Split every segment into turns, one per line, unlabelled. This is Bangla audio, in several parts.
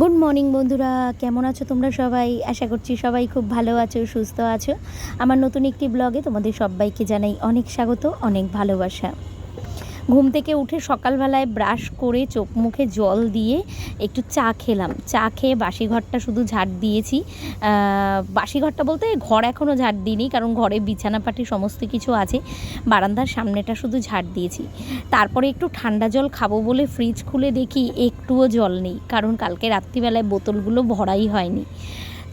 গুড মর্নিং বন্ধুরা। কেমন আছো তোমরা সবাই? আশা করছি সবাই খুব ভালো আছো, সুস্থ আছো। আমার নতুন একটি ব্লগে তোমাদের সবাইকে জানাই অনেক স্বাগত, অনেক ভালোবাসা। ঘুম থেকে উঠে সকালবেলায় ব্রাশ করে চোখ মুখে জল দিয়ে একটু চা খেলাম। চা খেয়ে বাসি ঘরটা শুধু ঝাড় দিয়েছি। বাসি ঘরটা বলতে ঘর এখনও ঝাড় দিইনি, কারণ ঘরে বিছানাপাটি সমস্ত কিছু আছে। বারান্দার সামনেটা শুধু ঝাড় দিয়েছি। তারপরে একটু ঠান্ডা জল খাব বলে ফ্রিজ খুলে দেখি একটুও জল নেই, কারণ কালকে রাত্রিবেলায় বোতলগুলো ভরাই হয়নি।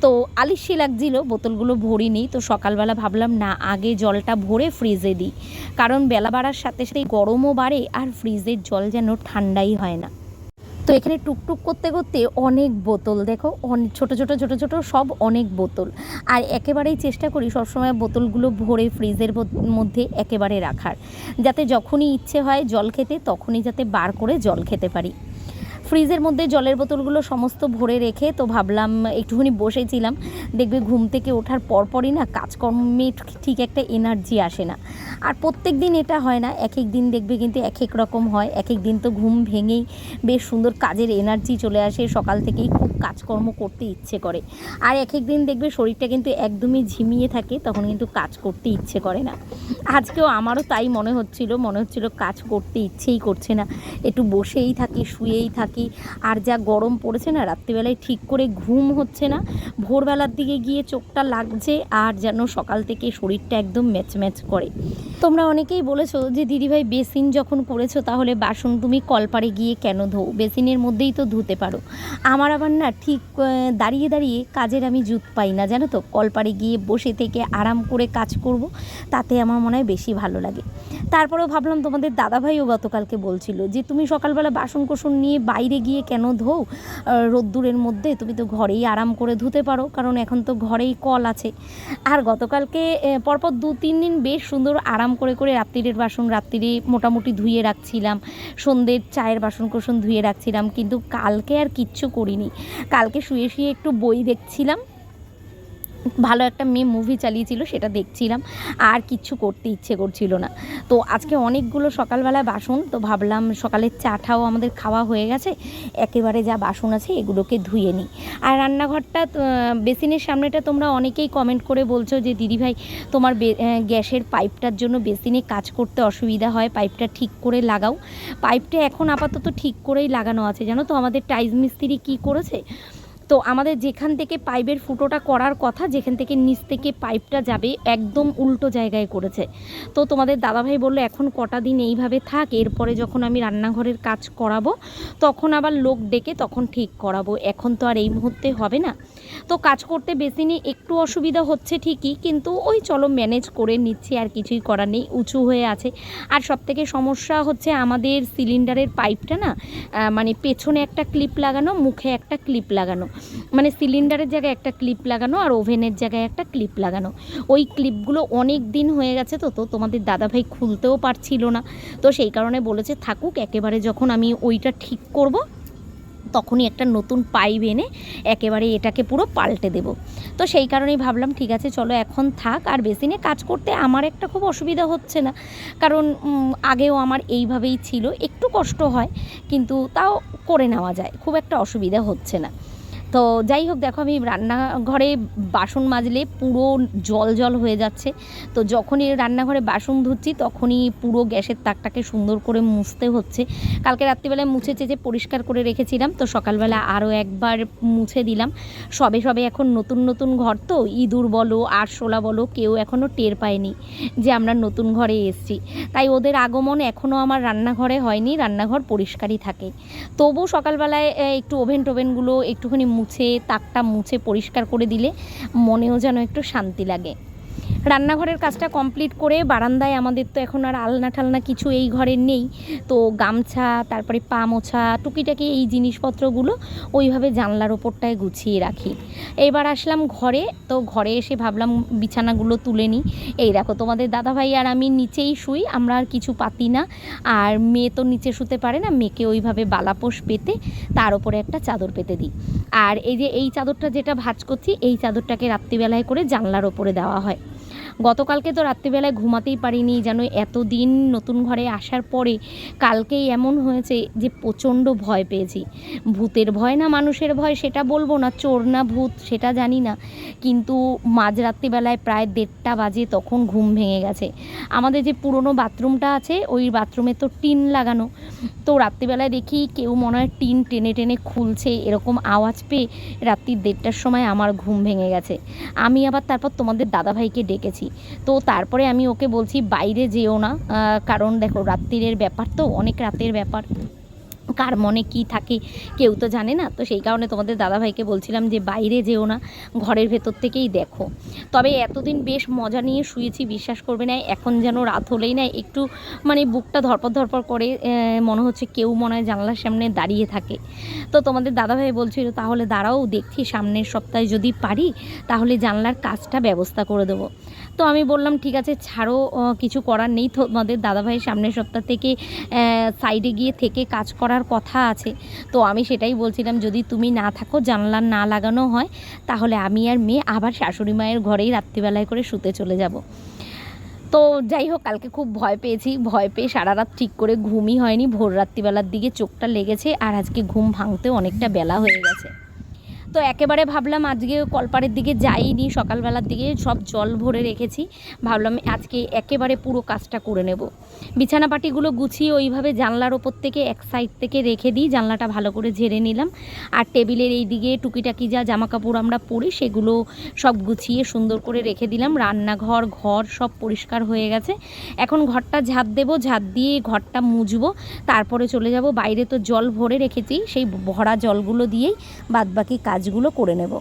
তো আলিশি লাগছিল বোতলগুলো ভরিনি তো সকালবেলা ভাবলাম, না, আগে জলটা ভরে ফ্রিজে দিই। কারণ বেলা বাড়ার সাথে সাথে গরমও বাড়ে আর ফ্রিজের জল যেন ঠান্ডাই হয় না। তো এখানে টুকটুক করতে করতে অনেক বোতল, দেখো অনেক ছোটো ছোটো ছোটো ছোটো, সব অনেক বোতল। আর একেবারেই চেষ্টা করি সবসময় বোতলগুলো ভরে ফ্রিজের মধ্যে একেবারে রাখার। যাতে যখনই ইচ্ছে হয় জল খেতে, তখনই যাতে বার করে জল খেতে পারি। ফ্রিজের মধ্যে জলের বোতলগুলো সমস্ত ভরে রেখে, তো ভাবলাম একটুখানি বসেছিলাম। দেখবে ঘুম থেকে ওঠার পরপরই না কাজকর্মে ঠিক একটা এনার্জি আসে না। আর প্রত্যেক দিন এটা হয় না এক এক দিন দেখবে কিন্তু এক এক রকম হয়। এক এক দিন তো ঘুম ভেঙেই বেশ সুন্দর কাজের এনার্জি চলে আসে, সকাল থেকেই খুব কাজকর্ম করতে ইচ্ছে করে। আর এক এক দিন দেখবে শরীরটা কিন্তু একদমই ঝিমিয়ে থাকে, তখন কিন্তু কাজ করতে ইচ্ছে করে না। আজকেও আমারও তাই মনে হচ্ছিল মনে হচ্ছিল কাজ করতে ইচ্ছেই করছে না। একটু বসেই থাকি, শুয়েই থাকি আর যা গরম পড়েছে না, রাত্রিবেলায় ঠিক করে ঘুম হচ্ছে না। ভোরবেলার দিকে গিয়ে চোখটা লাগছে আর যেন সকাল থেকে শরীরটা একদম ম্যাচ ম্যাচ করে। তোমরা অনেকেই বলেছ যে দিদিভাই বেসিন যখন করেছ তাহলে বাসন তুমি কলপারে গিয়ে কেন ধো বেসিনের মধ্যেই তো ধুতে পারো। আমার আবার না ঠিক দাঁড়িয়ে দাঁড়িয়ে কাজের আমি জুত পাই না, জানো তো? কলপারে গিয়ে বসে থেকে আরাম করে কাজ করব, তাতে আমার মনে হয় বেশি ভালো লাগে। তারপরেও ভাবলাম তোমাদের দাদাভাইও গতকালকে বলছিল যে, তুমি সকালবেলা বাসন কোসন নিয়ে বাইরে গিয়ে কেন ধোও? রোদ্দুরের মধ্যে তুমি তো ঘরেই আরাম করে ধুতে পারো, কারণ এখন তো ঘরেই কল আছে। আর গতকালকে পরপর দু তিন দিন বেশ সুন্দর আরাম করে করে রাত্রিরের বাসন রাত্রিরে মোটামুটি ধুয়ে রাখছিলাম। সন্ধ্যের চায়ের বাসন কোসন ধুয়ে রাখছিলাম, কিন্তু কালকে আর কিচ্ছু করিনি। কালকে শুয়ে শুয়ে একটু বই দেখছিলাম ভালো একটা মেয়ে মুভি চালিয়েছিল, সেটা দেখছিলাম। আর কিচ্ছু করতে ইচ্ছে করছিল না। তো আজকে অনেকগুলো সকালবেলায় বাসন, তো ভাবলাম সকালের চাটাও আমাদের খাওয়া হয়ে গেছে। একেবারে যা বাসন আছে এগুলোকে ধুয়ে নিই। আর রান্নাঘরটা বেসিনের সামনেটা তোমরা অনেকেই কমেন্ট করে বলছো যে দিদিভাই তোমার গ্যাসের পাইপটার জন্য বেসিনে কাজ করতে অসুবিধা হয়, পাইপটা ঠিক করে লাগাও। পাইপটা এখন আপাতত ঠিক করেই লাগানো আছে। জানো তো, আমাদের টাইলস মিস্ত্রি কী করেছে? তো আমাদের যেখান থেকে পাইপের ফুটোটা করার কথা, যেখান থেকে নিচ থেকে পাইপটা যাবে, একদম উল্টো জায়গায় করেছে। তো তোমাদের দাদাভাই বলল, এখন কটা দিন এইভাবে থাক, এরপরে যখন আমি রান্নাঘরের কাজ করাবো, তখন আবার লোক ডেকে তখন ঠিক করাবো। এখন তো আর এই মুহূর্তে হবে না। তো কাজ করতে বেসিনে একটু অসুবিধা হচ্ছে ঠিকই, কিন্তু ওই চলো ম্যানেজ করে নিচ্ছি, আর কিছুই করার নেই, উঁচু হয়ে আছে। আর সবথেকে সমস্যা হচ্ছে আমাদের সিলিন্ডারের পাইপটা না মানে পেছনে একটা ক্লিপ লাগানো, মুখে একটা ক্লিপ লাগানো। মানে সিলিন্ডারের জায়গায় একটা ক্লিপ লাগানো আর ওভেনের জায়গায় একটা ক্লিপ লাগানো। ওই ক্লিপগুলো অনেক দিন হয়ে গেছে তো তো তোমাদের দাদাভাই খুলতেও পারছিল না। তো সেই কারণে বলেছে, থাকুক, একেবারে যখন আমি ওইটা ঠিক করব, তখনই একটা নতুন পাইপ এনে একেবারে এটাকে পুরো পাল্টে দেব। তো সেই কারণেই ভাবলাম, ঠিক আছে, চলো এখন থাক, আর বেসিনে কাজ করতে আমার একটা খুব অসুবিধা হচ্ছে না। কারণ আগেও আমার এইভাবেই ছিল, একটু কষ্ট হয়, কিন্তু তাও করে নেওয়া যায়, খুব একটা অসুবিধা হচ্ছে না। তো যাই হোক, দেখো আমি রান্নাঘরে বাসন মাজলে পুরো জল জল হয়ে যাচ্ছে। তো যখনই রান্নাঘরে বাসন ধুচ্ছি, তখনই পুরো গ্যাসের তাকটাকে সুন্দর করে মুছতে হচ্ছে। কালকে রাত্রিবেলায় মুছে চেঁচে পরিষ্কার করে রেখেছিলাম, তো সকালবেলা আরও একবার মুছে দিলাম। সবে সবে এখন নতুন নতুন ঘর তো, ইঁদুর বলো, আরশোলা বলো, কেউ এখনও টের পায়নি যে আমরা নতুন ঘরে এসেছি। তাই ওদের আগমন এখনও আমার রান্নাঘরে হয়নি, রান্নাঘর পরিষ্কারই থাকে। তবু সকালবেলায় একটু ওভেন টোভেনগুলো একটুখানি মুছে তাকটা মুছে পরিষ্কার করে দিলে মনেও যেন একটু শান্তি লাগে। রান্নাঘরের কাজটা কমপ্লিট করে বারান্দায় আমাদের তো এখন আর আলনা ঠালনা কিছু এই ঘরে নেই। তো গামছা, তারপরে পা মোছা, টুকিটাকি এই জিনিসপত্রগুলো ওইভাবে জানলার ওপরটায় গুছিয়ে রাখি। এবার আসলাম ঘরে, তো ঘরে এসে ভাবলাম বিছানাগুলো তুলে নিই। এই দেখো তোমাদের দাদাভাই আর আমি নিচেই শুই, আমরা আর কিছু পাতি না। আর মেয়ে তো নিচে শুতে পারে না, মেয়েকে ওইভাবে বালাপোষ পেতে তার ওপরে একটা চাদর পেতে দিই। আর এই যে এই চাদরটা যেটা ভাঁজ করছি, এই চাদরটাকে রাত্রিবেলায় করে জানলার ওপরে দেওয়া হয়। গতকালকে তো রাত্রিবেলায় ঘুমাতেই পারিনি, যেন এতদিন নতুন ঘরে আসার পরে কালকেই এমন হয়েছে যে প্রচণ্ড ভয় পেয়েছি। ভূতের ভয় না মানুষের ভয় সেটা বলব না, চোর না ভূত সেটা জানি না, কিন্তু মাঝরাত্রিবেলায় প্রায় দেড়টা বাজে তখন ঘুম ভেঙে গেছে। আমাদের যে পুরনো বাথরুমটা আছে, ওই বাথরুমে তো টিন লাগানো। তো রাত্রিবেলায় দেখি কেউ মনে হয় টিন টেনে টেনে খুলছে, এরকম আওয়াজ পেয়ে রাত্রির দেড়টার সময় আমার ঘুম ভেঙে গেছে। আমি আবার তারপর তোমাদের দাদাভাইকে ডেকেছি। তো তারপরে আমি ওকে বলছি বাইরে যেও না কারণ দেখো রাত্রিরের ব্যাপার তো, অনেক রাতের ব্যাপার। কার মনে কি থাকে কেউ তো জানে না। তো সেই কারণে তোমাদের দাদাভাইকে বলছিলাম যে, বাইরে যেও না, ঘরের ভেতর থেকেই দেখো। তবে এতদিন বেশ মজা নিয়ে শুয়েছি, বিশ্বাস করবে না, এখন যেন রাত হলেই না একটু মানে বুকটা ধরপর ধরপর করে মনে হচ্ছে কেউ মনে হয় জানলার সামনে দাঁড়িয়ে থাকে। তো তোমাদের দাদাভাই বলছিল, তাহলে দাঁড়াও, দেখছি সামনের সপ্তাহে যদি পারি, তাহলে জানলার কাজটা ব্যবস্থা করে দেবো। তো আমি বললাম, ঠিক আছে, ছাড়ো কিছু করার নেই। তোমাদের দাদাভাই সামনের সপ্তাহ থেকে সাইডে গিয়ে থেকে কাজ করার কথা আছে। তো আমি সেটাই বলছিলাম, যদি তুমি না থাকো, জানলা না লাগানো হয়, তাহলে আমি আর মেয়ে আবার শাশুড়ি মায়ের ঘরেই রাত্রিবেলায় করে শুতে চলে যাব। তো যাই হোক, কালকে খুব ভয় পেয়েছি। ভয় পেয়ে সারা রাত ঠিক করে ঘুমই হয়নি। ভোর রাত্রিবেলার দিকে চোখটা লেগেছে, আর আজকে ঘুম ভাঙতে অনেকটা বেলা হয়ে গেছে। তো একেবারে ভাবলাম আজকে কলপাড়ের দিকে যাইনি, সকালবেলার দিকে সব জল ভরে রেখেছি। ভাবলাম আজকে একেবারে পুরো কাজটা করে নেব। বিছানাপাটিগুলো গুছিয়ে ওইভাবে জানলার ওপর থেকে এক সাইড থেকে রেখে দিই, জানলাটা ভালো করে ঝেড়ে নিলাম। আর টেবিলের এই দিকে টুকিটাকি যা জামা কাপড় আমরা পরি, সেগুলো সব গুছিয়ে সুন্দর করে রেখে দিলাম। রান্নাঘর, ঘর সব পরিষ্কার হয়ে গেছে। এখন ঘরটা ঝাঁপ দেবো ঝাঁপ দিয়ে ঘরটা মুজবো। তারপরে চলে যাব। বাইরে তো জল ভরে রেখেছি, সেই ভরা জলগুলো দিয়েই বাদবাকি কাজগুলো করে নেব।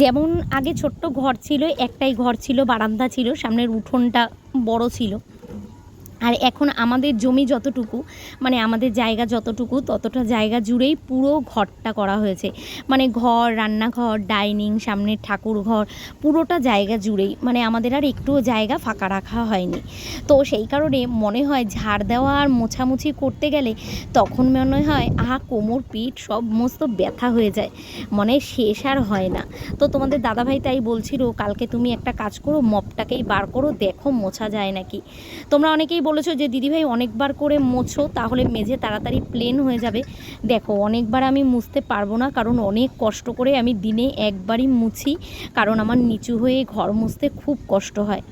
যেমন আগে ছোট্ট ঘর ছিল, একটাই ঘর ছিল, বারান্দা ছিল, সামনের উঠোনটা বড় ছিল। আর এখন আমাদের জমি যতটুকু মানে আমাদের জায়গা যতটুকু, ততটা জায়গা জুড়েই পুরো ঘরটা করা হয়েছে। মানে ঘর, রান্নাঘর, ডাইনিং, সামনের ঠাকুর ঘর, পুরোটা জায়গা জুড়েই। মানে আমাদের আর একটুও জায়গা ফাঁকা রাখা হয়নি। তো সেই কারণে মনে হয় ঝাড় দেওয়া আর মোছামুছি করতে গেলে তখন মনে হয়, আহা, কোমর, পিঠ সমস্ত ব্যথা হয়ে যায়। মনে শেষ আর হয় না। তো তোমাদের দাদাভাই তাই বলছিল, কালকে তুমি একটা কাজ করো, মপটাকেই বার করো, দেখো মোছা যায় নাকি। তোমরা অনেকেই বলেছ যে, দিদিভাই, অনেকবার করে মোছো, তাহলে মেঝে তাড়াতাড়ি প্লেন হয়ে যাবে। দেখো, অনেকবার আমি মুছতে পারব না, কারণ অনেক কষ্ট করে আমি দিনে একবারই মুছি, কারণ আমার নিচু হয়ে ঘর মুছতে খুব কষ্ট হয়।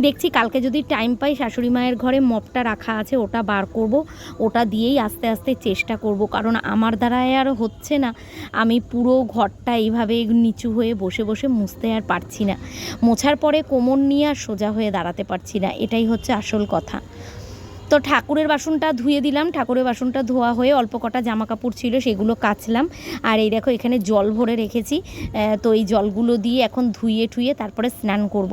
দেখছি কালকে যদি টাইম পাই শাশুড়ি মায়ের ঘরে মপটা রাখা আছে, ওটা বার করব। ওটা দিয়েই আস্তে আস্তে চেষ্টা করব। কারণ আমার দ্বারায় আর হচ্ছে না। আমি পুরো ঘরটা এইভাবে নিচু হয়ে বসে বসে মুছতে আর পারছি না। মোছার পরে কোমর নিয়ে আর সোজা হয়ে দাঁড়াতে পারছি না। এটাই হচ্ছে আসল কথা। তো ঠাকুরের বাসনটা ধুয়ে দিলাম। ঠাকুরের বাসনটা ধোয়া হয়ে অল্প কটা জামা কাপড় ছিল, সেগুলো কাচলাম। আর এই দেখো, এখানে জল ভরে রেখেছি। তো এই জলগুলো দিয়ে এখন ধুয়ে ঠুয়ে তারপরে স্নান করব।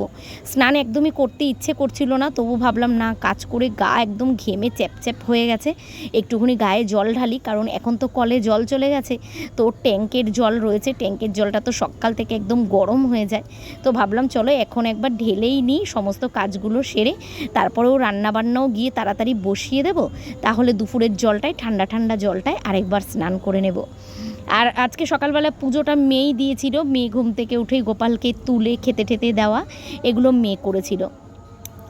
স্নান একদমই করতে ইচ্ছে করছিল না, তবু ভাবলাম, না, কাজ করে গা একদম ঘেমে চ্যাপচ্যাপ হয়ে গেছে। একটুখানি গায়ে জল ঢালি, কারণ এখন তো কলে জল চলে গেছে। তো ট্যাঙ্কের জল রয়েছে, ট্যাঙ্কের জলটা তো সকাল থেকে একদম গরম হয়ে যায়। তো ভাবলাম, চলো, এখন একবার ঢেলেই নিই সমস্ত কাজগুলো সেরে, তারপরেও রান্নাবান্নাও গিয়ে তাড়াতাড়ি বসিয়ে দেব, তাহলে দুপুরের জলটায় ঠান্ডা ঠান্ডা জলটায় আরেকবার স্নান করে নেব। আর আজকে সকালবেলা পুজোটা মেয়েই দিয়েছিল, মেয়ে ঘুম থেকে উঠেই গোপালকে তুলে খেতে ঠেতে দেওয়া, এগুলো মেয়ে করেছিল।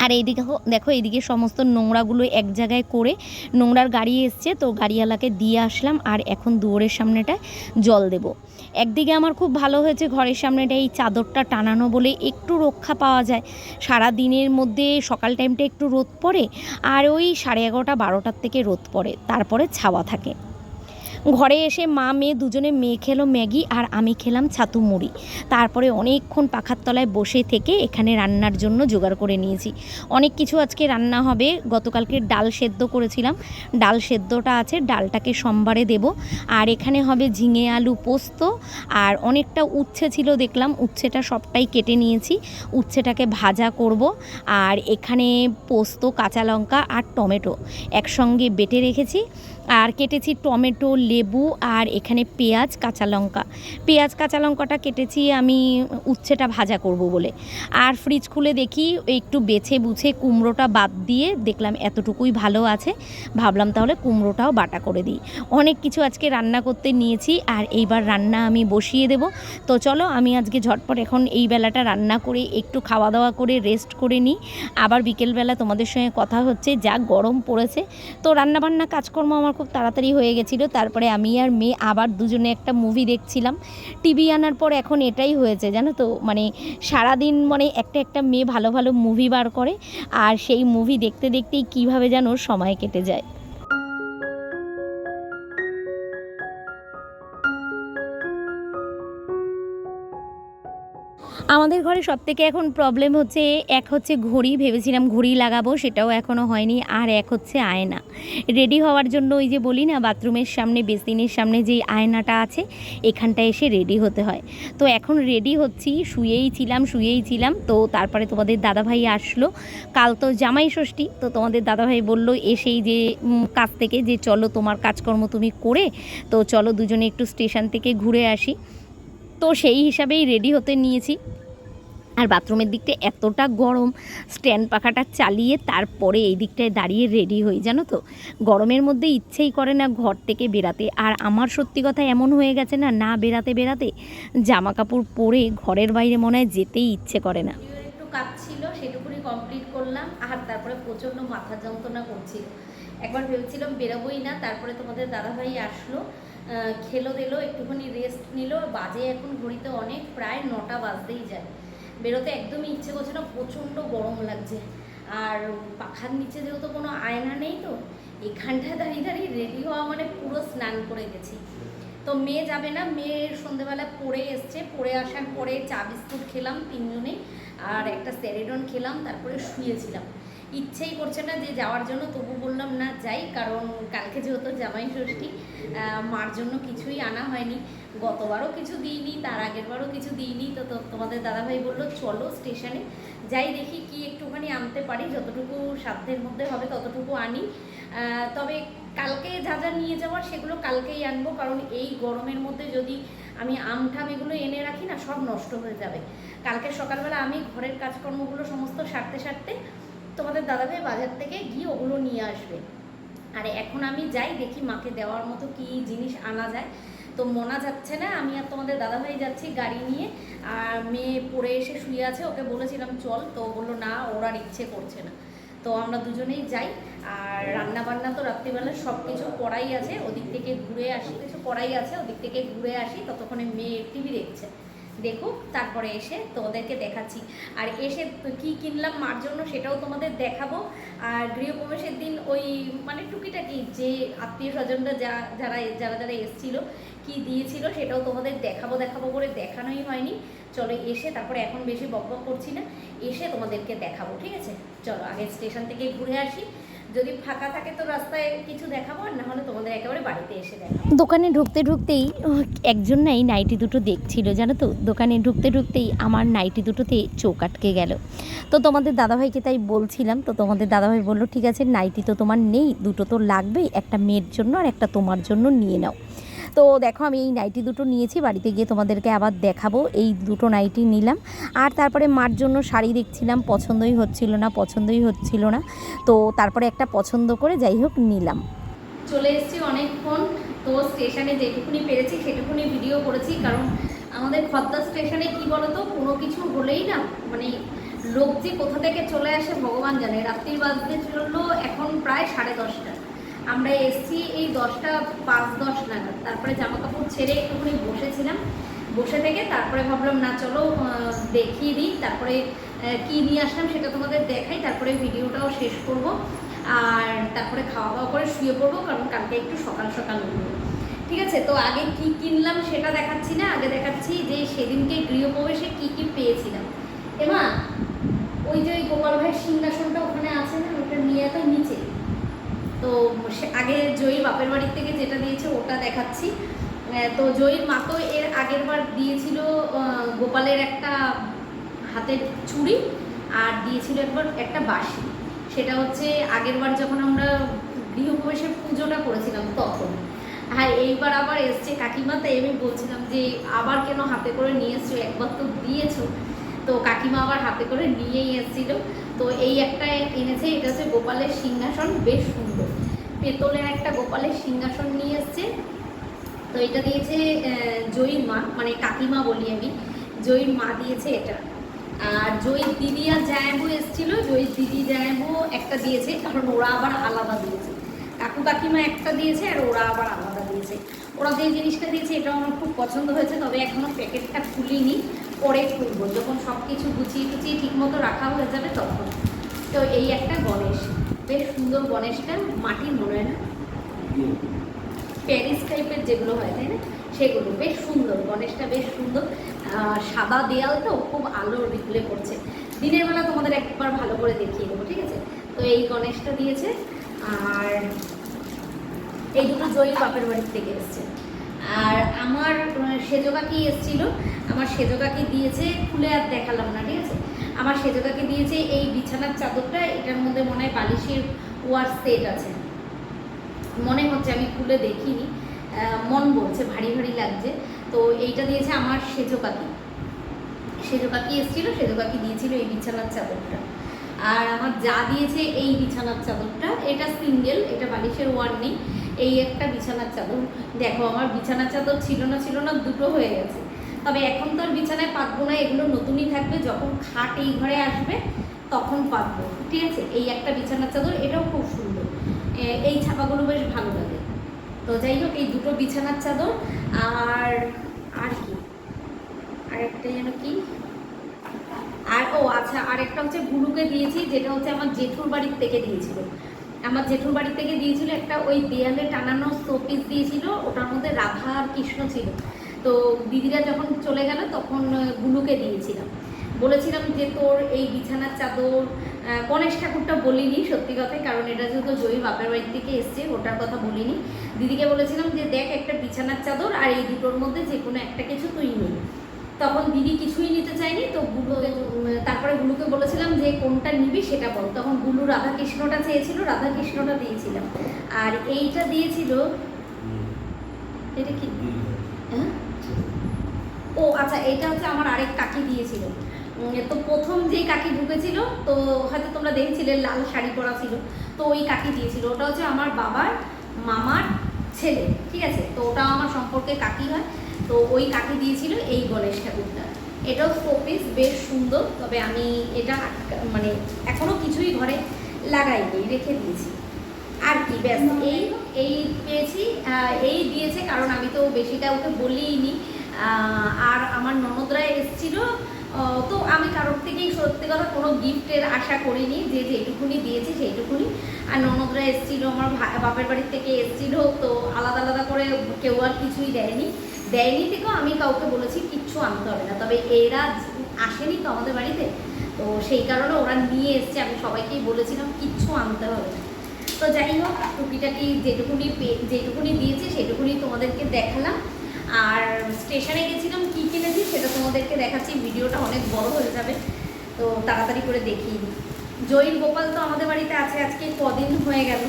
আর এইদিকে দেখো এইদিকে সমস্ত নোংরাগুলো এক জায়গায় করে নোংরার গাড়ি এসছে, তো গাড়িওয়ালাকে দিয়ে আসলাম আর এখন দুয়ারের সামনেটায় জল দেব। একদিকে আমার খুব ভালো হয়েছে ঘরের সামনেটা এই চাদরটা টানানো বলে একটু রক্ষা পাওয়া যায়। সারা দিনের মধ্যে সকাল টাইমটা একটু রোদ পড়ে আর ওই সাড়ে এগারোটা, বারোটার থেকে রোদ পড়ে, তারপরে ছাওয়া থাকে। ঘরে এসে মা, মেয়ে দুজনে মেয়ে খেলো ম্যাগি আর আমি খেলাম ছাতু মুড়ি। তারপরে অনেকক্ষণ পাখার তলায় বসে থেকে এখানে রান্নার জন্য জোগাড় করে নিয়েছি। অনেক কিছু আজকে রান্না হবে। গতকালকে ডাল সেদ্ধ করেছিলাম। ডাল সেদ্ধটা আছে, ডালটাকে সোমবারে দেব। আর এখানে হবে ঝিঙে আলু পোস্ত। আর অনেকটা উচ্ছে ছিল দেখলাম, উচ্ছেটা সবটাই কেটে নিয়েছি। উচ্ছেটাকে ভাজা করব। আর এখানে পোস্ত, কাঁচা লঙ্কা আর টমেটো একসঙ্গে বেটে রেখেছি। আর কেটেছি টমেটো, লেবু আর এখানে পেঁয়াজ, কাঁচা লঙ্কা। পেঁয়াজ, কাঁচা লঙ্কাটা কেটেছি আমি উচ্ছেটা ভাজা করব বলে। আর ফ্রিজ খুলে দেখি, একটু বেছে বুছে কুমড়োটা বাদ দিয়ে দেখলাম এতটুকুই ভালো আছে। ভাবলাম তাহলে কুমড়োটাও বাটা করে দিই। অনেক কিছু আজকে রান্না করতে নিয়েছি আর এইবার রান্না আমি বসিয়ে দেব। তো চলো আমি আজকে ঝটপট এখন এই বেলাটা রান্না করে একটু খাওয়া দাওয়া করে রেস্ট করে নিই। আবার বিকেলবেলা তোমাদের সঙ্গে কথা হচ্ছে, যা গরম পড়েছে। তো রান্নাবান্না কাজকর্ম আমার খুব তাড়াতাড়ি হয়ে গেছিল। তারপরে আমি আর মেয়ে আবার দুজনে একটা মুভি দেখছিলাম। টিভি আনার পর এখন এটাই হয়েছে, জানো তো? মানে সারাদিন মানে একটা একটা মেয়ে ভালো ভালো মুভি বার করে, আর সেই মুভি দেখতে দেখতেই কীভাবে যেন সময় কেটে যায়। আমাদের ঘরে সব থেকে এখন প্রবলেম হচ্ছে, এক হচ্ছে ঘড়ি, ভেবেছিলাম ঘড়ি লাগাবো, সেটাও এখনও হয়নি, আর এক হচ্ছে আয়না। রেডি হওয়ার জন্য ওই যে বলি না, বাথরুমের সামনে, বেসিনের সামনে যেই আয়নাটা আছে এখানটা এসে রেডি হতে হয়। তো এখন রেডি হচ্ছি, শুয়েই ছিলাম শুয়েই ছিলাম, তো তারপরে তোমাদের দাদাভাই আসলো। কাল তো জামাই ষষ্ঠী, তো তোমাদের দাদাভাই বলল, এসেই যে কাজ থেকে যে চলো, তোমার কাজকর্ম তুমি করে, তো চলো দুজনে একটু স্টেশন থেকে ঘুরে আসি। তো সেই হিসাবেই রেডি হতে নিয়েছি। আর বাথরুমের দিকটা এতটা গরম স্ট্যান্ড পাখাটা চালিয়ে তারপরে এই দিকটায় দাঁড়িয়ে রেডি হই, জানো তো? গরমের মধ্যে ইচ্ছেই করে না ঘর থেকে বেরাতে। আর আমার সত্যি কথা এমন হয়ে গেছে না না বেরাতে বেরাতে জামা কাপড় পরে ঘরের বাইরে মনে হয় যেতেই ইচ্ছে করে না।
কাজ ছিল সেটুকুনি কমপ্লিট করলাম, আর তারপরে প্রচণ্ড মাথা যন্ত্রণা করছিল। একবার ভেবেছিলাম বেরোবোই না, তারপরে তোমাদের দাদাভাই আসলো খেলো দিলো, একটুখানি রেস্ট নিল, বাজে এখন ঘড়িতে অনেক, প্রায় নটা বাজতেই যায়। বেরোতে একদমই ইচ্ছে করছে না, প্রচণ্ড গরম লাগছে। আর পাখার নিচে যেহেতু কোনো আয়না নেই তো, এখানটায় দাঁড়িয়ে দাঁড়িয়ে রেডি হওয়া মানে পুরো স্নান করে গেছি। তো মেয়ে যাবে না মেয়ে সন্ধেবেলা পড়ে এসছে, পড়ে আসার পরে চা বিস্কুট খেলাম তিনজনে, আর একটা স্যারেডন খেলাম, তারপরে শুয়েছিলাম। ইচ্ছেই করছে না যে যাওয়ার জন্য, তবু বললাম না যাই, কারণ কালকে যেহেতু জামাই ষষ্ঠী মার জন্য কিছুই আনা হয়নি। গতবারও কিছু দিইনি, তার আগের বারও কিছু দিইনি। তো তোমাদের দাদাভাই বলল, চলো স্টেশনে যাই, দেখি কি একটুখানি আনতে পারি। যতটুকু সাধ্যের মধ্যে হবে ততটুকু আনি। তবে কালকে যা যা নিয়ে যাওয়ার সেগুলো কালকেই আনব, কারণ এই গরমের মধ্যে যদি আমি আম ঠাম এগুলো এনে রাখি না, সব নষ্ট হয়ে যাবে। কালকে সকালবেলা আমি ঘরের কাজকর্মগুলো সমস্ত সারতে সারতে তোমাদের দাদাভাই বাজার থেকে গিয়ে ওগুলো নিয়ে আসবে। আর এখন আমি যাই, দেখি মাকে দেওয়ার মতো কি জিনিস আনা যায়। তো মনা যাচ্ছে না, আমি আর তোমাদের দাদাভাই যাচ্ছি গাড়ি নিয়ে। আর মেয়ে পড়ে এসে শুয়ে আছে, ওকে বলেছিলাম চল। তো বলল, না, ওর আর ইচ্ছে করছে না। তো আমরা দুজনেই যাই। আর রান্না বান্না তো রাত্রিবেলা সব কিছু করাই আছে। ওদিক থেকে ঘুরে আসি কিছু করাই আছে, ওদিক থেকে ঘুরে আসি। ততক্ষণে মেয়ে টিভি দেখছে। দেখুক, তারপরে এসে তোমাদেরকে দেখাচ্ছি। আর এসে কি কিনলাম মার জন্য সেটাও তোমাদের দেখাবো। আর গৃহপ্রবেশের দিন ওই মানে টুকিটাকি যে আত্মীয় স্বজনরা যা, যারা যারা যারা এসেছিল, কি দিয়েছিল সেটাও তোমাদের দেখাবো দেখাবো করে দেখানোই হয়নি। চলো এসে তারপরে এখন বেশি বক বক করছি না, এসে তোমাদেরকে দেখাবো, ঠিক আছে? চলো, আগে স্টেশন থেকে ঘুরে আসি। যদি ফাঁকা থাকে তো রাস্তায় কিছু দেখাবো আর তোমাদের একেবারে বাড়িতে এসে দেখাবো।
দোকানে ঢুকতে ঢুকতেই একজন নাই নাইটি দুটো দেখছিল, জানো তো? দোকানে ঢুকতে ঢুকতেই আমার নাইটি দুটোতে চোখ আটকে গেল। তো তোমাদের দাদাভাইকে তাই বলছিলাম, তো তোমাদের দাদাভাই বলল, ঠিক আছে, নাইটি তো তোমার নেই, দুটো তো লাগবেই, একটা মেয়ের জন্য আর একটা তোমার জন্য নিয়ে নাও। তো দেখো, আমি এই নাইটি দুটো নিয়েছি, বাড়িতে গিয়ে তোমাদেরকে আবার দেখাবো। এই দুটো নাইটি নিলাম। আর তারপরে মার জন্য শাড়ি দেখছিলাম, পছন্দই হচ্ছিল না, পছন্দই হচ্ছিল না। তো তারপরে একটা পছন্দ করে যাই হোক, নিলাম।
চলে এসেছি অনেকক্ষণ। তো স্টেশনে যেটুকুনি পেরেছি, সেটুকুনি ভিডিও করেছি। কারণ আমাদের খদ্দা স্টেশনে কি বলতো, কোনো কিছু হলেই না মানে লোক যে কোথা থেকে চলে আসে, ভগবান জানে। রাত্রির বাজতে চলল এখন প্রায় সাড়ে দশটা। আমরা এসছি এই দশটা, পাঁচ দশ নাগাদ। তারপরে জামা কাপড় ছেড়ে একটুখানি বসেছিলাম। বসে থেকে তারপরে ভাবলাম, না, চলো দেখিয়ে দিই। তারপরে কি নিয়ে আসলাম সেটা তোমাদের দেখাই। তারপরে ভিডিওটাও শেষ করব। আর তারপরে খাওয়া দাওয়া করে শুয়ে পড়ব, কারণ কালকে একটু সকাল সকাল উঠবো। ঠিক আছে, তো আগে কি কিনলাম সেটা দেখাচ্ছি না। আগে দেখাচ্ছি যে সেদিনকে গৃহপ্রবেশে কি কি পেয়েছিলাম এমা ওই যে ওই গোপাল ভাইয়ের সিংহাসনটা ওখানে আছে না ওটা নিয়ে তো নিচে তো আগে জয়ী বাপের বাড়ির থেকে যেটা দিয়েছে ওটা দেখাচ্ছি। তো জয়ীর মা তো এর আগের বার দিয়েছিল গোপালের একটা হাতের চুড়ি আর দিয়েছিল একবার একটা বাঁশি। সেটা হচ্ছে আগের বার যখন আমরা গৃহপ্রবেশের পুজোটা করেছিলাম তখন। হ্যাঁ এইবার আবার এসছে কাকিমা, তাই আমি বলছিলাম যে আবার কেন হাতে করে নিয়ে এসছো? একবার তো দিয়েছ। তো কাকিমা আবার হাতে করে নিয়েই এসেছিল। তো এই একটা এনেছে, এটা হচ্ছে গোপালের সিংহাসন, বেশ পেতলের একটা গোপালের সিংহাসন নিয়ে এসছে। তো এটা দিয়েছে জয়ীর মা মানে কাকিমা বলি আমি। জয়ীর মা দিয়েছে এটা। আর জয়ীর দিদি আর জায়াবু এসেছিল। জয়ীর দিদি, জায়াবু একটা দিয়েছে, কারণ ওরা আবার আলাদা দিয়েছে। কাকু কাকিমা একটা দিয়েছে আর ওরা আবার আলাদা দিয়েছে। ওরা যে জিনিসটা দিয়েছে এটা আমার খুব পছন্দ হয়েছে, তবে এখনও প্যাকেটটা খুলিনি। পরে খুলব। যখন সব কিছু গুছিয়ে টুচিয়ে ঠিক মতো রাখা হয়ে যাবে তখন। তো এই একটা গণেশ। বেশ সুন্দর গণেশটা মাটির মনে হয় না প্যারিস টাইপের যেগুলো হয়, তাই না? সেগুলো বেশ সুন্দর, গণেশটা বেশ সুন্দর। সাদা দেয়াল তো, খুব আলো রিপ্লে করছে দিনের বেলা তোমাদের একবার ভালো করে দেখিয়ে দেবো, ঠিক আছে? তো এই গণেশটা দিয়েছে, আর এই দুটো জয়ী বাপের বাড়ির থেকে এসছে। আর আমার সেজো কাকি এসছিল। আমার সেজো কাকি দিয়েছে, খুলে আর দেখালাম না, ঠিক আছে? আমার সেজো কাকি দিয়েছে এই বিছানার চাদরটা, এটার মধ্যে মনে হয় বালিশের ওয়ার সেট আছে। মনে হচ্ছে আমি খুলে দেখিনি। মন বলছে, ভারী ভারী লাগছে। তো এইটা দিয়েছে আমার সেজো কাকি সেজো কাকি এসেছিল সেজো কাকি দিয়েছিল এই বিছানার চাদরটা। আর আমার যা দিয়েছে এই বিছানার চাদরটা, এটা সিঙ্গেল, এটা বালিশের ওয়ার নেই। এই একটা বিছানার চাদর। দেখো, আমার বিছানার চাদর ছিল না ছিল না, দুটো হয়ে গেছে। তবে এখন তো আর বিছানায় পাতবো না, এগুলো নতুনই থাকবে, যখন খাট এই ঘরে আসবে তখন পাতবো ঠিক আছে? এই একটা বিছানার চাদর, এটাও খুব সুন্দর। এই ছাপাগুলো বেশ ভালো লাগে। তো যাই হোক, এই দুটো বিছানার চাদর, আর আর কি? আরেকটা যেন কি? আর, ও আচ্ছা আরেকটা হচ্ছে গুরুকে দিয়েছি, যেটা হচ্ছে আমার জেঠুর বাড়ির থেকে দিয়েছিল। আমার জেঠুর বাড়ি থেকে দিয়েছিল একটা ওই দেয়ালে টানানো শোপিস দিয়েছিল, ওটার মধ্যে রাধা আর কৃষ্ণ ছিল। তো দিদিরা যখন চলে গেল তখন গুলুকে দিয়েছিলাম। বলেছিলাম যে তোর এই বিছানার চাদর গণেশ ঠাকুরটা বলিনি সত্যি কথাই কারণ এটা যেহেতু জয়ী বাপের বাড়ি থেকে এসছে ওটার কথা বলিনি। দিদিকে বলেছিলাম যে দেখ একটা বিছানার চাদর আর এই দুটোর মধ্যে যে কোনো একটা কিছু তুই নিই তখন দিদি কিছুই নিতে চায়নি তো গুলো তারপরে গুলুকে বলেছিলাম যে কোনটা নিবি সেটা বল। তখন গুলু রাধাকৃষ্ণটা চেয়েছিল রাধাকৃষ্ণটা দিয়েছিলাম। আর এইটা দিয়েছিল এটা কি? হ্যাঁ? ও আচ্ছা এটা হচ্ছে আমার আরেক কাকি দিয়েছিল। তো প্রথম যেই কাকি ঢুকেছিল তো হয়তো তোমরা দেখেছিলে লাল শাড়ি পরা ছিল তো ওই কাকি দিয়েছিল। ওটা হচ্ছে আমার বাবার মামার ছেলে ঠিক আছে? তো ওটা আমার সম্পর্কে কাকি হয়। তো ওই কাকি দিয়েছিল এই গণেশ ঠাকুরটা। এটাও শোপিস বেশ সুন্দর তবে আমি এটা মানে এখনও কিছুই ঘরে লাগাইনি রেখে দিয়েছি। আর কি ব্যাস এই এই পেয়েছি এই দিয়েছে কারণ আমি তো বেশিটা ওকে বলিনি আহ, আর আমার ননদরা এসেছিল তো আমি কারোর থেকেই সত্যি কথা কোনো গিফটের আশা করিনি, যে যেটুকুনি দিয়েছি সেইটুকুনি। আর ননদরা এসেছিল, আমার বাপের বাড়ির থেকে এসেছিল, তো আলাদা আলাদা করে কেউ আর কিছুই দেয়নি। দেয়নি থেকেও আমি কাউকে বলেছি, কিচ্ছু আনতে হবে না। তবে এরা আসেনি তো আমাদের বাড়িতে, তো সেই কারণে ওরা নিয়ে এসছে, আমি সবাইকেই বলেছিলাম, কিচ্ছু আনতে হবে না। তো যাই হোক, টুকিটাকি যেটুকুনি যেটুকুনি দিয়েছে সেটুকুনি তোমাদেরকে দেখালাম। আর স্টেশনে গেছিলাম, কী কিনেছি সেটা তোমাদেরকে দেখাচ্ছি। ভিডিওটা অনেক বড় হয়ে যাবে, তো তাড়াতাড়ি করে দেখিয়ে দিই। জয়ীর গোপাল তো আমাদের বাড়িতে আছে, আজকে কদিন হয়ে গেল।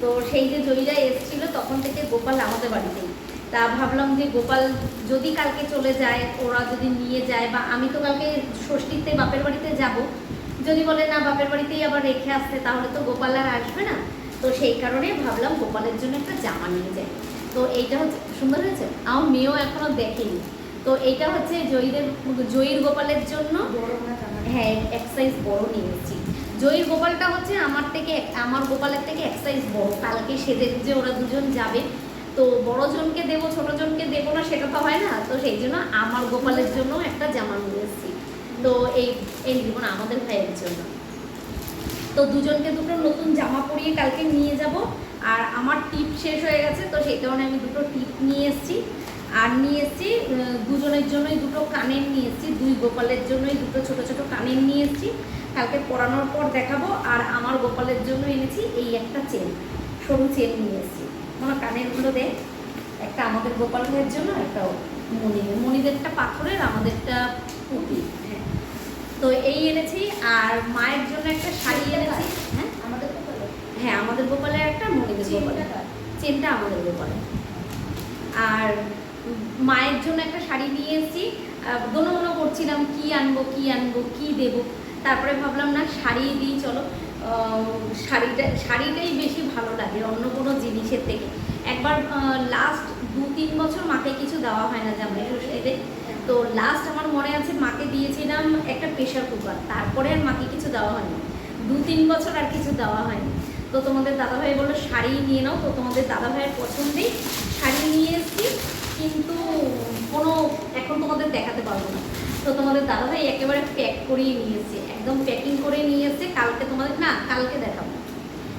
তো সেই যে জয়ীরা এসেছিল, তখন থেকে গোপাল আমাদের বাড়িতেই। তা ভাবলাম যে গোপাল যদি কালকে চলে যায়, ওরা যদি নিয়ে যায়, বা আমি তো কালকে ষষ্ঠীতে বাপের বাড়িতে যাব। যদি বলে না, বাপের বাড়িতেই আবার রেখে আসতে, তাহলে তো গোপাল আর আসবে না। তো সেই কারণে ভাবলাম গোপালের জন্য একটা জামা নিয়ে যাই। তো এইটা হচ্ছে, সুন্দর হয়েছে? আমার মেয়েও এখনও দেখেনি। তো এইটা হচ্ছে জয়ীদের, জয়ীর গোপালের জন্য হ্যাঁ এক সাইজ বড় নিয়ে এসেছি। জয়ীর গোপালটা হচ্ছে আমার থেকে, আমার গোপালের থেকে এক সাইজ বড়। কালকে সেজে যে ওরা দুজন যাবে, তো বড় জনকে দেবো, ছোট জনকে দেবো না, সেটা তো হয় না। তো সেই জন্য আমার গোপালের জন্য একটা জামা নিয়ে এসেছি। তো এই এই জীবন আমাদের ভাইয়ের জন্য। তো দুজনকে দুটো নতুন জামা পরিয়ে কালকে নিয়ে যাব। আর আমার টিপ শেষ হয়ে গেছে, তো সেই কারণে আমি দুটো টিপ নিয়ে এসেছি। আর নিয়ে এসেছি দুজনের জন্যই দুটো কানের নিয়ে এসেছি, দুই গোপালের জন্যই দুটো ছোট ছোট কানের নিয়ে এসেছি। কালকে পরানোর পর দেখাবো, আর আমার গোপালের জন্য এনেছি এই একটা চেন সরু চেন নিয়ে এসেছি। আমার কানেরগুলো দেখ একটা আমাদের গোপালের জন্য একটা মণি মণিদেরটা পাথরের, আমাদেরটা পুঁতি তো এই এনেছি আর মায়ের জন্য একটা শাড়ি এনেছি। হ্যাঁ হ্যাঁ আমাদের গোপালে একটা মনিদের গোপালে চেনটা আমাদের গোপালে আর মায়ের জন্য একটা শাড়ি নিয়ে এসেছি। দোনো করছিলাম কি আনব কি আনব কি দেবো? তারপরে ভাবলাম না শাড়ি দিই চলো। শাড়িটা শাড়িটাই বেশি ভালো লাগে অন্য কোনো জিনিসের থেকে। একবার লাস্ট দু তিন বছর মাকে কিছু দেওয়া হয় না জামাই ষষ্ঠীতে তো লাস্ট আমার মনে আছে মাকে দিয়েছিলাম একটা প্রেশার কুকার তারপরে আর মাকে কিছু দেওয়া হয়নি। দু তিন বছর আর কিছু দেওয়া হয়নি। তো তোমাদের দাদাভাই বলল, শাড়ি নিয়ে নাও। তো তোমাদের দাদাভাইয়ের পছন্দেই শাড়ি নিয়ে এসেছি, কিন্তু কোনো এখন তোমাদের দেখাতে পারব না। তো তোমাদের দাদাভাই একেবারে প্যাক করিয়ে নিয়ে এসেছে, একদম প্যাকিং করে নিয়ে এসেছে। কালকে তোমাদের, না, কালকে দেখাবো।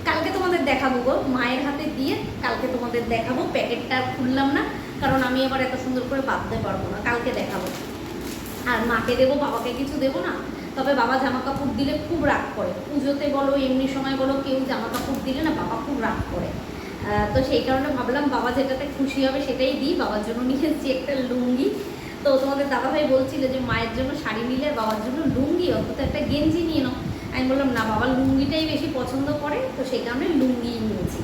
কালকে তোমাদের দেখাবো গো, মায়ের হাতে দিয়ে কালকে তোমাদের দেখাবো, প্যাকেটটা খুললাম না। কারণ আমি আবার এত সুন্দর করে বাঁধতে পারব না, কালকে দেখাবো। আর মাকে দেবো, বাবাকে কিছু দেবো না, তবে বাবা জামা কাপড় দিলে খুব রাগ করে। পুজোতে বলো, এমনি সময় বলো, কেউ জামা কাপড় দিলে না বাবা খুব রাগ করে। তো সেই কারণে ভাবলাম বাবা যেটাতে খুশি হবে সেটাই দিই, বাবার জন্য নিয়ে এসেছি একটা লুঙ্গি। তো তোমাদের দাদাভাই বলছিল যে মায়ের জন্য শাড়ি নিলে বাবার জন্য লুঙ্গি, অন্তত একটা গেঞ্জি নিয়ে নাও। আমি বললাম, না, বাবা লুঙ্গিটাই বেশি পছন্দ করে, তো সেই কারণে লুঙ্গি নিয়েছি।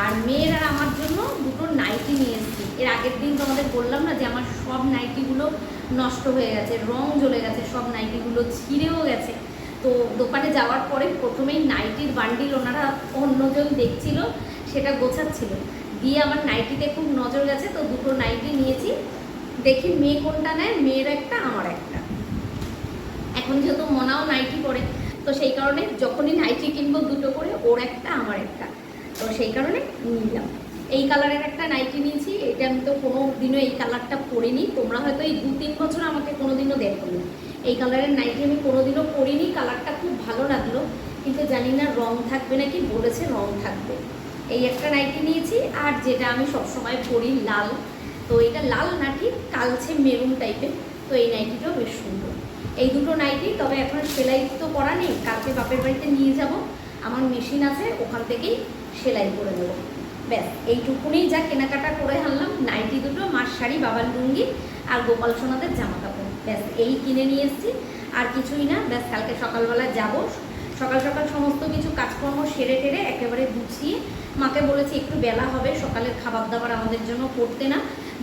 আর মেয়ের আমার জন্য দুটো নাইটি নিয়ে এসেছি। এর আগের দিন তোমাদের বললাম না যে আমার সব নাইটিগুলো নষ্ট হয়ে গেছে, রং জ্বলে গেছে, সব নাইটিগুলো ছিঁড়েও গেছে। তো দোকানে যাওয়ার পরে প্রথমেই নাইটির বান্ডিল ওনারা অন্যজন দেখছিল, সেটা গোছাচ্ছিল। দিয়ে আমার নাইটিতে খুব নজর গেছে, তো দুটো নাইটি নিয়েছি। দেখি মেয়ে কোনটা নেয়, মেয়ের একটা, আমার একটা। এখন যেহেতু মনাও নাইটি পরে, তো সেই কারণে যখনই নাইটি কিনবো দুটো করে, ওর একটা, আমার একটা। তো সেই কারণে নিলাম। এই কালারের একটা নাইটি নিয়েছি, এটা আমি তো কোনো দিনও এই কালারটা পরিনি। তোমরা হয়তো এই দু তিন বছর আমাকে কোনো দিনও দেখো না। এই কালারের নাইটি আমি কোনো দিনও পরিনি, কালারটা খুব ভালো লাগল। কিন্তু জানি না রং থাকবে নাকি, বলেছে রং থাকবে। এই একটা নাইটি নিয়েছি, আর যেটা আমি সবসময় পরি লাল। তো এটা লাল না ঠিক, কালচে মেরুন টাইপের। তো এই নাইটিটাও বেশ সুন্দর। এই দুটো নাইটি তবে এখন সেলাই তো করা নেই, কালকে বাপের বাড়িতে নিয়ে যাব। আমার মেশিন আছে, ওখান থেকেই সেলাই করে নেব। ব্যাস, এইটুকুনি যা কেনাকাটা করে আনলাম। নাইটি দুটো, মার শাড়ি, বাবার লুঙ্গি আর গোপাল সোনাদের জামা কাপড় ব্যাস, এই কিনে নিয়ে এসেছি। আর কিছুই না, ব্যাস, কালকে সকালবেলা যাব। সকাল সকাল সমস্ত কিছু কাজকর্ম সেরে টেরে একেবারে গুছিয়ে মাকে বলেছি, একটু বেলা হবে সকালের খাবার দাবার আমাদের জন্য করতে না।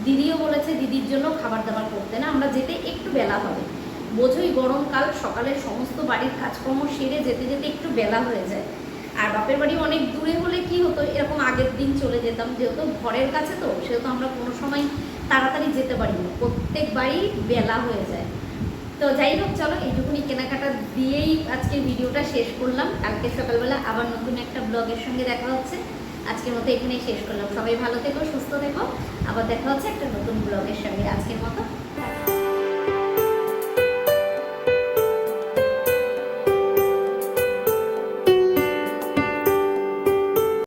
দিদিও বলেছে, দিদির জন্য খাবার দাবার করতে না, আমরা যেতে একটু বেলা হবে। বোঝোই গরমকাল সকালে সমস্ত বাড়ির কাজকর্ম সেরে যেতে যেতে একটু বেলা হয়ে যায়। আর বাপের বাড়ি অনেক দূরে হলে কি হতো? এরকম আগের দিন চলে যেতাম। যেহেতু ঘরের কাছে তো, সেহেতু আমরা কোনো সময় তাড়াতাড়ি যেতে পারি না প্রত্যেকবারই বেলা হয়ে যায়। তো যাই হোক, চলো এইটুকুনি কেনাকাটা দিয়েই আজকে ভিডিওটা শেষ করলাম। কালকে সকালবেলা আবার নতুন একটা ব্লগের সঙ্গে দেখা হচ্ছে। আজকের মতো এখানেই শেষ করলাম। সবাই ভালো থেকো, সুস্থ থেকো। আবার দেখা হচ্ছে একটা নতুন ব্লগের সঙ্গে। আজকের মতো।